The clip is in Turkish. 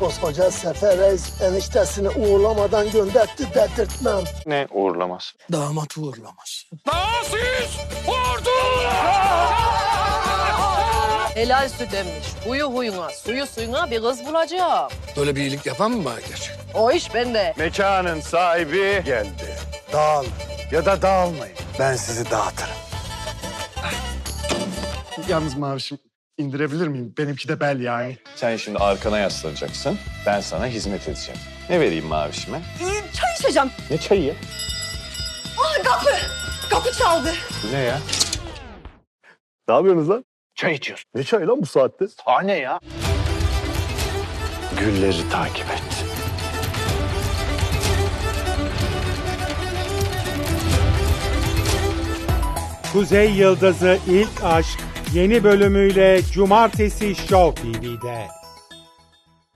Koskoca Sefer Reis eniştesini uğurlamadan göndertti dedirtmem. Ne uğurlamaz. Damat uğurlamaz. Helal süt emmiş. Huyu huyuna, suyu suyuna bir kız bulacağım. Böyle bir iyilik yapan mı bana gerçek? O iş bende. Mekanın sahibi geldi. Dağıl ya da dağılmayın. Ben sizi dağıtırım. Yalnız Mavişim indirebilir miyim? Benimki de bel yani. Sen şimdi arkana yaslanacaksın. Ben sana hizmet edeceğim. Ne vereyim mavişime? Çay içeceğim. Ne çayı? Kapı. Kapı çaldı. Bu ne ya? Ne yapıyorsunuz lan? Çay içiyorsun. Ne çay lan bu saatte? Tane ya. Gülleri takip et. Kuzey Yıldızı İlk Aşk yeni bölümüyle Cumartesi Show TV'de.